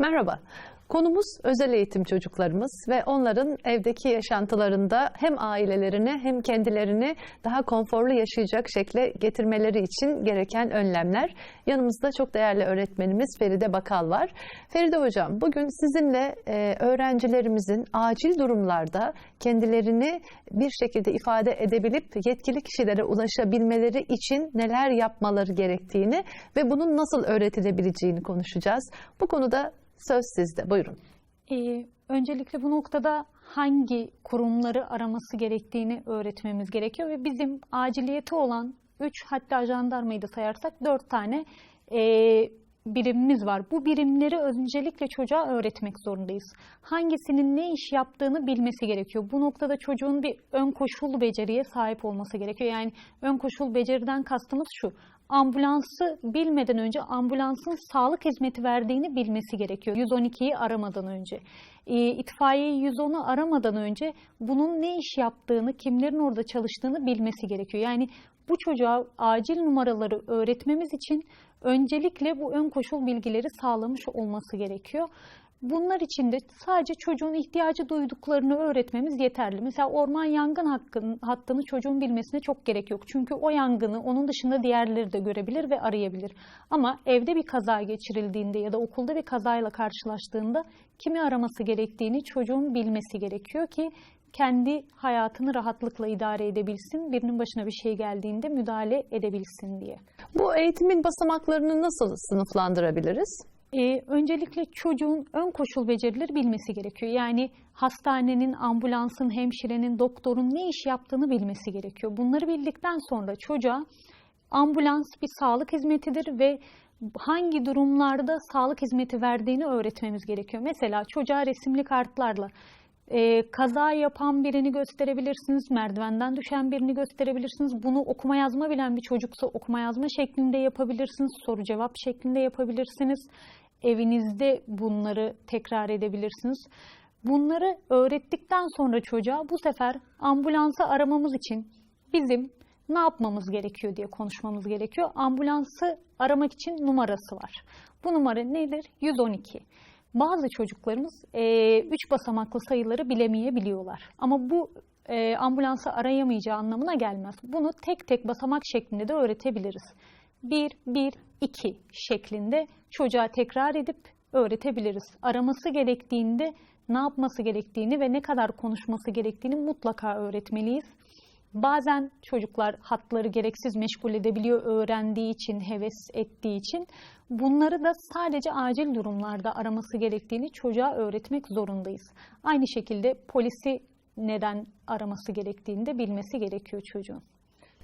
Merhaba. Konumuz özel eğitim çocuklarımız ve onların evdeki yaşantılarında hem ailelerini hem kendilerini daha konforlu yaşayacak şekle getirmeleri için gereken önlemler. Yanımızda çok değerli öğretmenimiz Feride Bakal var. Feride Hocam bugün sizinle e, öğrencilerimizin acil durumlarda kendilerini bir şekilde ifade edebilip yetkili kişilere ulaşabilmeleri için neler yapmaları gerektiğini ve bunun nasıl öğretilebileceğini konuşacağız. Bu konuda Söz sizde. Buyurun. Ee, öncelikle bu noktada hangi kurumları araması gerektiğini öğretmemiz gerekiyor ve bizim aciliyeti olan 3 hatta jandarmayı da sayarsak 4 tane e, birimimiz var. Bu birimleri öncelikle çocuğa öğretmek zorundayız. Hangisinin ne iş yaptığını bilmesi gerekiyor. Bu noktada çocuğun bir ön koşul beceriye sahip olması gerekiyor. Yani ön koşul beceriden kastımız şu ambulansı bilmeden önce ambulansın sağlık hizmeti verdiğini bilmesi gerekiyor. 112'yi aramadan önce. E, itfaiye 110'u aramadan önce bunun ne iş yaptığını, kimlerin orada çalıştığını bilmesi gerekiyor. Yani bu çocuğa acil numaraları öğretmemiz için öncelikle bu ön koşul bilgileri sağlamış olması gerekiyor. Bunlar için de sadece çocuğun ihtiyacı duyduklarını öğretmemiz yeterli. Mesela orman yangın hakkın, hattını çocuğun bilmesine çok gerek yok. Çünkü o yangını onun dışında diğerleri de görebilir ve arayabilir. Ama evde bir kaza geçirildiğinde ya da okulda bir kazayla karşılaştığında kimi araması gerektiğini çocuğun bilmesi gerekiyor ki kendi hayatını rahatlıkla idare edebilsin, birinin başına bir şey geldiğinde müdahale edebilsin diye. Bu eğitimin basamaklarını nasıl sınıflandırabiliriz? Ee, öncelikle çocuğun ön koşul becerileri bilmesi gerekiyor. Yani hastanenin, ambulansın, hemşirenin, doktorun ne iş yaptığını bilmesi gerekiyor. Bunları bildikten sonra çocuğa ambulans bir sağlık hizmetidir ve hangi durumlarda sağlık hizmeti verdiğini öğretmemiz gerekiyor. Mesela çocuğa resimli kartlarla e, kaza yapan birini gösterebilirsiniz, merdivenden düşen birini gösterebilirsiniz. Bunu okuma yazma bilen bir çocuksa okuma yazma şeklinde yapabilirsiniz, soru cevap şeklinde yapabilirsiniz. Evinizde bunları tekrar edebilirsiniz. Bunları öğrettikten sonra çocuğa bu sefer ambulansı aramamız için bizim ne yapmamız gerekiyor diye konuşmamız gerekiyor. Ambulansı aramak için numarası var. Bu numara nedir? 112. Bazı çocuklarımız 3 e, üç basamaklı sayıları bilemeyebiliyorlar. Ama bu e, ambulansı arayamayacağı anlamına gelmez. Bunu tek tek basamak şeklinde de öğretebiliriz. 1, 1, 2 şeklinde çocuğa tekrar edip öğretebiliriz. Araması gerektiğinde ne yapması gerektiğini ve ne kadar konuşması gerektiğini mutlaka öğretmeliyiz. Bazen çocuklar hatları gereksiz meşgul edebiliyor öğrendiği için, heves ettiği için. Bunları da sadece acil durumlarda araması gerektiğini çocuğa öğretmek zorundayız. Aynı şekilde polisi neden araması gerektiğini de bilmesi gerekiyor çocuğun.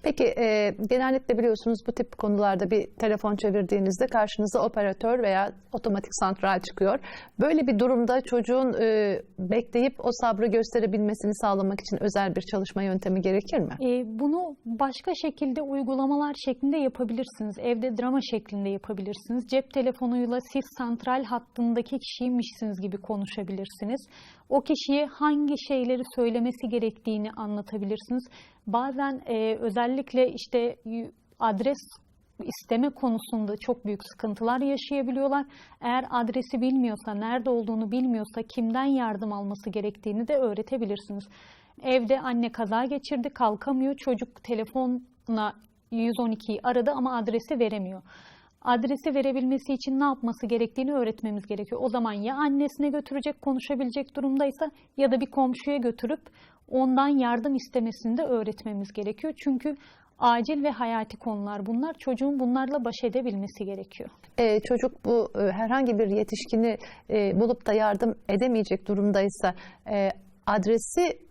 Peki e, genellikle biliyorsunuz bu tip konularda bir telefon çevirdiğinizde karşınıza operatör veya otomatik santral çıkıyor. Böyle bir durumda çocuğun e, bekleyip o sabrı gösterebilmesini sağlamak için özel bir çalışma yöntemi gerekir mi? E, bunu başka şekilde uygulamalar şeklinde yapabilirsiniz. Evde drama şeklinde yapabilirsiniz. Cep telefonuyla siz santral hattındaki kişiymişsiniz gibi konuşabilirsiniz. O kişiye hangi şeyleri söylemesi gerektiğini anlatabilirsiniz. Bazen e, özellikle işte adres isteme konusunda çok büyük sıkıntılar yaşayabiliyorlar. Eğer adresi bilmiyorsa, nerede olduğunu bilmiyorsa kimden yardım alması gerektiğini de öğretebilirsiniz. Evde anne kaza geçirdi, kalkamıyor. Çocuk telefonla 112'yi aradı ama adresi veremiyor adresi verebilmesi için ne yapması gerektiğini öğretmemiz gerekiyor. O zaman ya annesine götürecek, konuşabilecek durumdaysa ya da bir komşuya götürüp ondan yardım istemesini de öğretmemiz gerekiyor. Çünkü acil ve hayati konular bunlar. Çocuğun bunlarla baş edebilmesi gerekiyor. Ee, çocuk bu e, herhangi bir yetişkini e, bulup da yardım edemeyecek durumdaysa e, adresi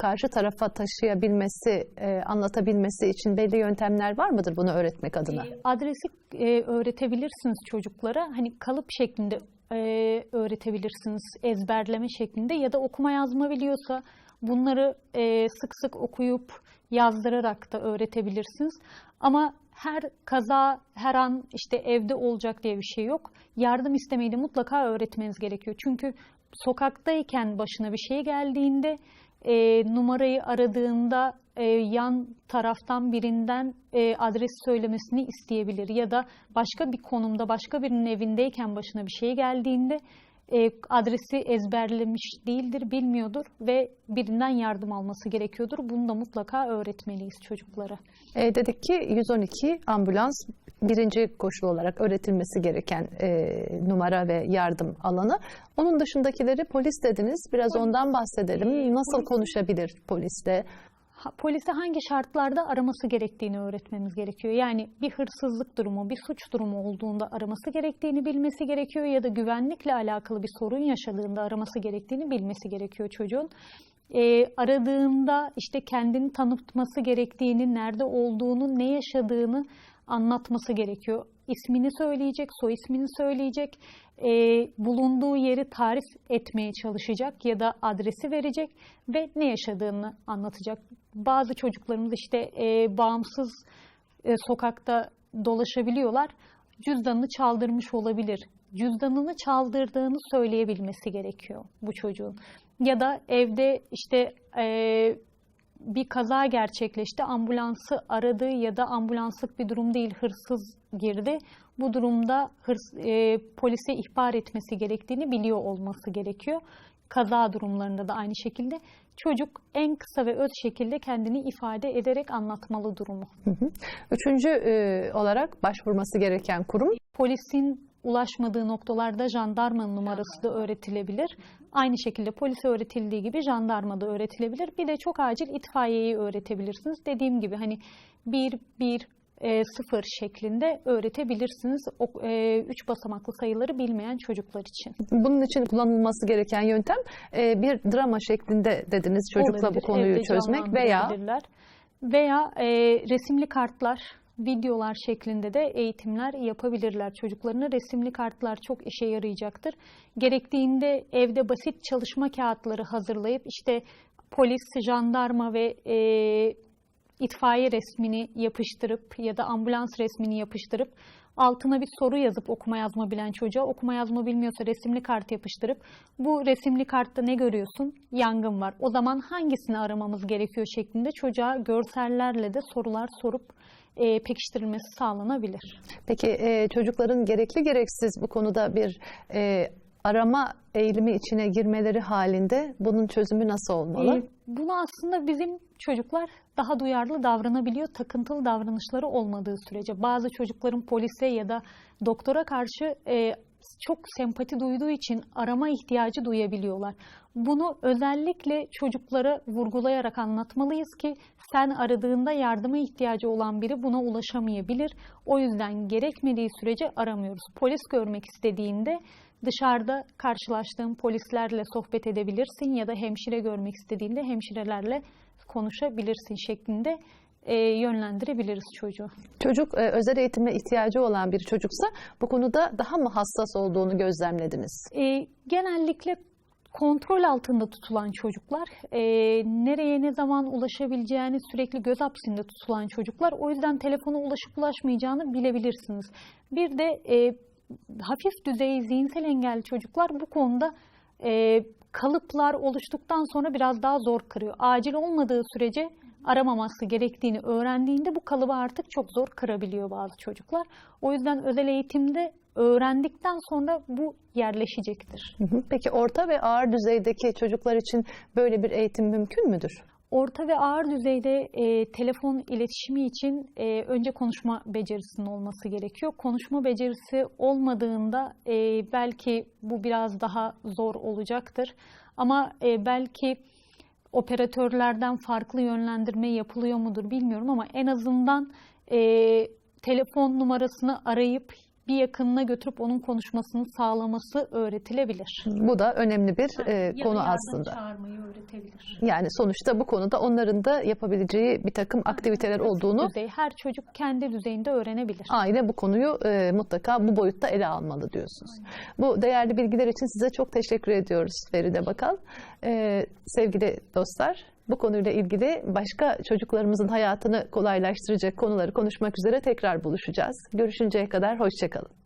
karşı tarafa taşıyabilmesi, e, anlatabilmesi için belli yöntemler var mıdır bunu öğretmek adına? E, adresi e, öğretebilirsiniz çocuklara. Hani kalıp şeklinde e, öğretebilirsiniz, ezberleme şeklinde ya da okuma yazma biliyorsa bunları e, sık sık okuyup yazdırarak da öğretebilirsiniz. Ama her kaza her an işte evde olacak diye bir şey yok. Yardım istemeyi de mutlaka öğretmeniz gerekiyor. Çünkü sokaktayken başına bir şey geldiğinde e, numarayı aradığında e, yan taraftan birinden e, adres söylemesini isteyebilir ya da başka bir konumda başka birinin evindeyken başına bir şey geldiğinde e, adresi ezberlemiş değildir, bilmiyordur ve birinden yardım alması gerekiyordur. Bunu da mutlaka öğretmeliyiz çocuklara. E, dedik ki 112 ambulans birinci koşul olarak öğretilmesi gereken e, numara ve yardım alanı. Onun dışındakileri polis dediniz. Biraz ondan bahsedelim. Nasıl konuşabilir polisle? Polise hangi şartlarda araması gerektiğini öğretmemiz gerekiyor. Yani bir hırsızlık durumu, bir suç durumu olduğunda araması gerektiğini bilmesi gerekiyor ya da güvenlikle alakalı bir sorun yaşadığında araması gerektiğini bilmesi gerekiyor çocuğun. Ee, aradığında işte kendini tanıtması gerektiğini, nerede olduğunu, ne yaşadığını anlatması gerekiyor. İsmini söyleyecek, soy ismini söyleyecek, e, bulunduğu yeri tarif etmeye çalışacak ya da adresi verecek ve ne yaşadığını anlatacak. Bazı çocuklarımız işte e, bağımsız e, sokakta dolaşabiliyorlar. Cüzdanını çaldırmış olabilir. Cüzdanını çaldırdığını söyleyebilmesi gerekiyor bu çocuğun. Ya da evde işte e, bir kaza gerçekleşti. Ambulansı aradı ya da ambulanslık bir durum değil hırsız girdi. Bu durumda hırs, e, polise ihbar etmesi gerektiğini biliyor olması gerekiyor. Kaza durumlarında da aynı şekilde çocuk en kısa ve öz şekilde kendini ifade ederek anlatmalı durumu. Hı hı. Üçüncü e, olarak başvurması gereken kurum Polisin ulaşmadığı noktalarda jandarmanın numarası da öğretilebilir. Aynı şekilde polise öğretildiği gibi jandarma da öğretilebilir. Bir de çok acil itfaiyeyi öğretebilirsiniz. Dediğim gibi hani 1 1 0 şeklinde öğretebilirsiniz. O, e, üç basamaklı sayıları bilmeyen çocuklar için. Bunun için kullanılması gereken yöntem e, bir drama şeklinde dediniz çocukla Olabilir, bu konuyu evde çözmek veya veya e, resimli kartlar, videolar şeklinde de eğitimler yapabilirler çocuklarına. Resimli kartlar çok işe yarayacaktır. Gerektiğinde evde basit çalışma kağıtları hazırlayıp işte polis, jandarma ve e, itfaiye resmini yapıştırıp ya da ambulans resmini yapıştırıp altına bir soru yazıp okuma yazma bilen çocuğa okuma yazma bilmiyorsa resimli kart yapıştırıp bu resimli kartta ne görüyorsun? Yangın var. O zaman hangisini aramamız gerekiyor şeklinde çocuğa görsellerle de sorular sorup e, pekiştirilmesi sağlanabilir. peki e, çocukların gerekli gereksiz bu konuda bir e, arama eğilimi içine girmeleri halinde bunun çözümü nasıl olmalı? E, bunu aslında bizim çocuklar daha duyarlı davranabiliyor takıntılı davranışları olmadığı sürece. Bazı çocukların polise ya da doktora karşı e, çok sempati duyduğu için arama ihtiyacı duyabiliyorlar. Bunu özellikle çocuklara vurgulayarak anlatmalıyız ki sen aradığında yardıma ihtiyacı olan biri buna ulaşamayabilir. O yüzden gerekmediği sürece aramıyoruz. Polis görmek istediğinde dışarıda karşılaştığın polislerle sohbet edebilirsin ya da hemşire görmek istediğinde hemşirelerle konuşabilirsin şeklinde e, yönlendirebiliriz çocuğu. Çocuk e, özel eğitime ihtiyacı olan bir çocuksa bu konuda daha mı hassas olduğunu gözlemlediniz? E, genellikle kontrol altında tutulan çocuklar, e, nereye ne zaman ulaşabileceğini sürekli göz hapsinde tutulan çocuklar, o yüzden telefona ulaşıp ulaşmayacağını bilebilirsiniz. Bir de e, hafif düzey zihinsel engelli çocuklar bu konuda e, kalıplar oluştuktan sonra biraz daha zor kırıyor. Acil olmadığı sürece aramaması gerektiğini öğrendiğinde bu kalıbı artık çok zor kırabiliyor bazı çocuklar. O yüzden özel eğitimde öğrendikten sonra bu yerleşecektir. Peki orta ve ağır düzeydeki çocuklar için böyle bir eğitim mümkün müdür? Orta ve ağır düzeyde e, telefon iletişimi için e, önce konuşma becerisinin olması gerekiyor. Konuşma becerisi olmadığında e, belki bu biraz daha zor olacaktır. Ama e, belki operatörlerden farklı yönlendirme yapılıyor mudur bilmiyorum ama en azından e, telefon numarasını arayıp bir yakınına götürüp onun konuşmasını sağlaması öğretilebilir. Bu da önemli bir e, Ya da konu yardım aslında. çağırmayı öğretebilir. Yani sonuçta bu konuda onların da yapabileceği bir takım aktiviteler olduğunu Düzey, her çocuk kendi düzeyinde öğrenebilir. aile bu konuyu e, mutlaka bu boyutta ele almalı diyorsunuz. Bu değerli bilgiler için size çok teşekkür ediyoruz Feride Bakal. E, sevgili dostlar bu konuyla ilgili başka çocuklarımızın hayatını kolaylaştıracak konuları konuşmak üzere tekrar buluşacağız. Görüşünceye kadar hoşçakalın.